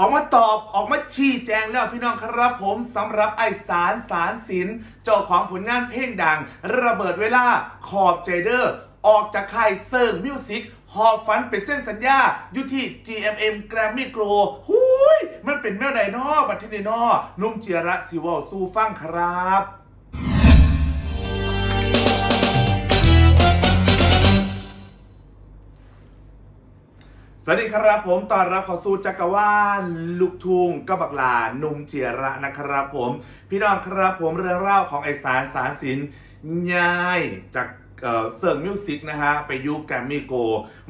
ออกมาตอบออกมาชี้แจงแล้วพี่น้องครับผมสำหรับไอสารสารศิลป์เจ้าของผลงานเพลงดัง ระเบิดเวลาขอบเจเดอร์ ออกจากค่ายเซิร์งมิวสิกหอบฟันไปเส้นสัญญาอยู่ที่ GMM Grammy Gro หุยมันเป็นแมวใดนอบัตเทนนอนุ่มเจียระซิวอลสู้ฟังครับ สวัสดีครับผมตอนรับเข้าสู่จักรวาลลูกทุ่งกบบักลานุ่มเจียระนะครับผม พี่น้องครับผมเรื่องเล่าของไอสารสารสินยายจาก เอ่อเซิร์งมิวสิกนะฮะ ไปอยูแกรมมี่โก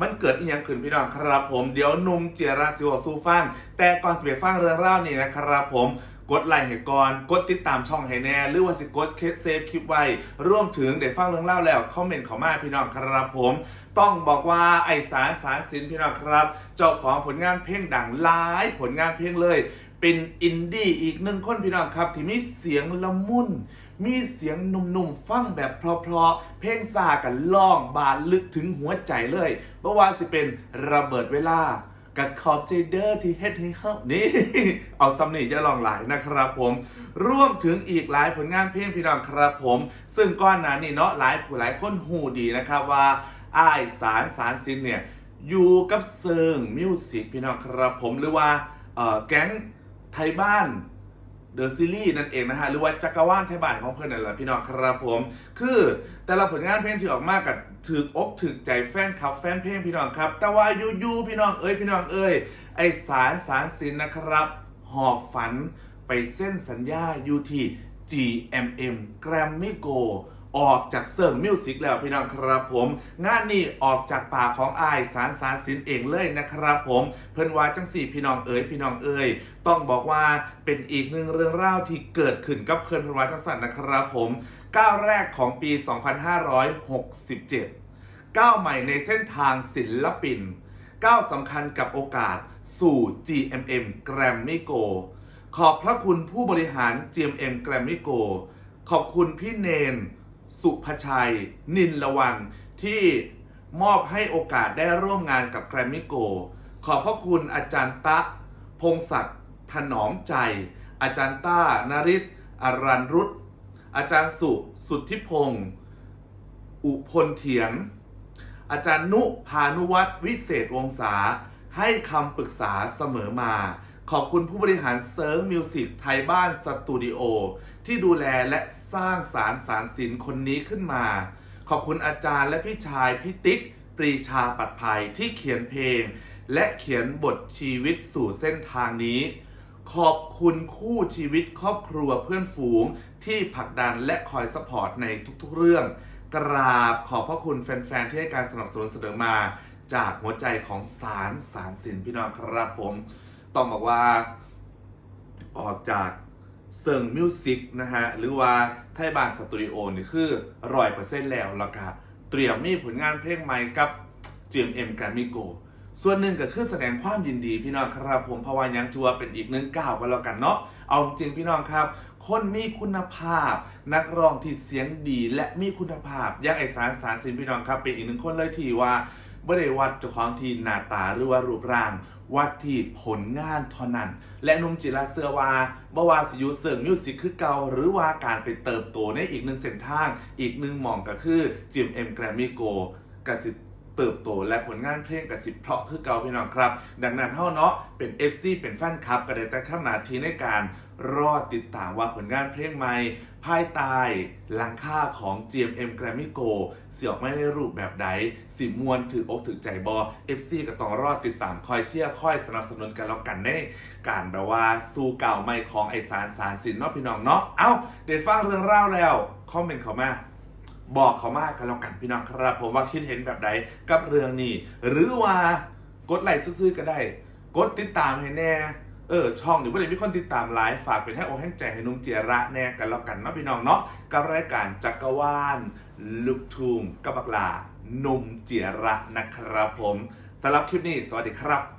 มันเกิดอีกอย่างขึ้นพี่น้องครับผม เดี๋ยวนุ่มเจียระสิวสู้ฟัง แต่ก่อนจะไปฟังเรื่องเล่านี่นะครับผมกดไลค์ให้ก่อน กดติดตามช่องให้แน่ หรือว่าสิกดเคสเซฟคลิปไว้ ร่วมถึงเดี๋ยวฟังเรื่องเล่าแล้ว คอมเมนต์เข้ามาพี่น้องครับผม ต้องบอกว่าไอสารสารสินพี่น้องครับ เจ้าของผลงานเพลงดังหลายผลงานเพลงเลย เป็นอินดี้อีกหนึ่งคนพี่น้องครับ ที่มีเสียงละมุน มีเสียงนุ่มๆ ฟังแบบเพราะๆ เพลงซากันล่องบานลึกถึงหัวใจเลยเมื่อวานสิเป็นระเบิดเวลากับขอบใจเดอร์ที่เฮ็ดให้เฮานี่ เอาซ้ำนี่จะลองหลายนะครับผม ร่วมถึงอีกหลายผลงานเพลงพี่น้องครับผม ซึ่งก้อนหนานี่เนาะหลายผู้หลายคนหูดีนะครับว่าอ้ายสารสารสินเนี่ยอยู่กับเซิงมิวสิกพี่น้องครับผมหรือว่าเออแก๊ง ทยบ้านเดอะซีรีส์นั่นเองนะฮะหรือว่าจักรวาลไทยบ้านของเพื่อนนั่นแหละพี่น้องครับผม คือแต่ละผลงานเพลงที่ออกมากับถึกอกถึกใจแฟนคลับแฟนเพลงพี่น้องครับ แต่ว่ายูยูพี่น้องเอ้ยพี่น้องเอ้ยไอสารสารสินนะครับ หอบฝันไปเส้นสัญญาอยู่ที่ GMM Grammy Go ออกจากเซิร์งมิวสิกแล้วพี่น้องครับผม งานนี้ออกจากปากของอายสารสารสินเองเลยนะครับผม เพิ่นว่าจังสี่พี่น้องเอ๋ยพี่น้องเอ๋ยต้องบอกว่าเป็นอีกหนึ่งเรื่องเล่าวที่เกิดขึ้นกับเพื่อนเพิ่นว่าจังสันนะครับผมก้าวแรกของปี 2567ก้าวใหม่ในเส้นทางศิลปินก้าวสำคัญกับโอกาสสู่ GMM Grammy Go ขอบพระคุณผู้บริหาร GMM Grammy Go ขอบคุณพี่เนน สุภชัย นินละวันที่มอบให้โอกาสได้ร่วมงานกับ Grammy Go ขอบพระคุณอาจารย์ตะ พงศักดิ์ถนอมใจ อาจารย์ต้านริศอรันรุตอาจารย์สุสุทธิพงศ์อุพลเถียง อาจารย์นุพานุวัตรวิเศษวงศาให้คำปรึกษาเสมอมา ขอบคุณผู้บริหารเซิร์ฟมิวสิกไทยบ้านสตูดิโอที่ดูแลและสร้างสารสารสินคนนี้ขึ้นมา ขอบคุณอาจารย์และพี่ชายพี่ติ๊ก ปรีชาปัดภัยที่เขียนเพลง และเขียนบทชีวิตสู่เส้นทางนี้ ขอบคุณคู่ชีวิตครอบครัวเพื่อนฝูงที่ผลักดันและคอยสปอร์ตในทุกๆเรื่อง กราบขอบพระคุณแฟนๆที่ให้การสนับสนุนเสนอมา จากหัวใจของสารสารสินพี่น้องครับผม ต้องบอกว่า ออกจากเซิงมิวสิกนะฮะ หรือว่าไทยบานสตูดิโอนี่คือร้อยเปอร์เซ็นต์แล้วแล้วก็เตรียมมีผลงานเพลงใหม่กับ GMM Grammy Go ส่วนหนึ่งก็คือแสดงความยินดีพี่น้องครับผมเพาวายังทัวร์เป็นอีกหนึ่งก้าวกันแล้วกันเนาะเอาจริงพี่น้องครับ คนมีคุณภาพ นักร้องที่เสียงดีและมีคุณภาพย่างไอสารสารสินพี่น้องครับ เป็นอีกหนึ่งคนเลยที่ว่า ไม่ได้วัดเจ้าของที่หน้าตาหรือว่ารูปร่าง วัดที่ผลงานเท่านั้น และนุ่มจิราเสือวาบ่ว่าสิยุเสิร์งมิวสิกคือเก่าหรือว่าการไปเติบโตในอีกหนึ่งเส้นทาง อีกหนึ่งหม่องก็คือจิมเอ็มแกรมมี่โกกสิ เติบโตและผลงานเพลงกับสิบเพราะคือเก่าพี่น้องครับ ดังนั้นเท่าเนาะเป็น FC เป็นแฟนคลับก็ได้แต่ทำหน้าทีในการรอติดตามว่าผลงานเพลงใหม่ภายใต้หลังค่าของ GMM Grammy Go เสียกไม่ได้รูปแบบใด สิมวนถืออกถือใจบอ FC ก็ต้องรอติดตามคอยเชียร์คอยสนับสนุนกันแล้วกันในการแบบว่าสู้เก่าใหม่ของไอสารสารสินเนาะพี่น้องเนาะ เอ้าเดี๋ยวฟังเรื่องเล่าแล้ว คอมเมนต์เข้ามา บอกเขามากกันแล้วกันพี่น้องครับ ผมว่าคิดเห็นแบบใดกับเรื่องนี้ หรือว่ากดไลค์ซื้อๆก็ได้ กดติดตามให้แน่เออช่องหรือว่าเดี๋ยวมีคนติดตามไลฟ์ฝากเป็นให้โอกให้ใจให้นุ่มเจียระแน่กันแล้วกันเนาะพี่น้องเนาะกับรายการจักรวาลลูกทุ่งกับบักลานุ่มเจียระนะครับผมสำหรับคลิปนี้ สวัสดีครับ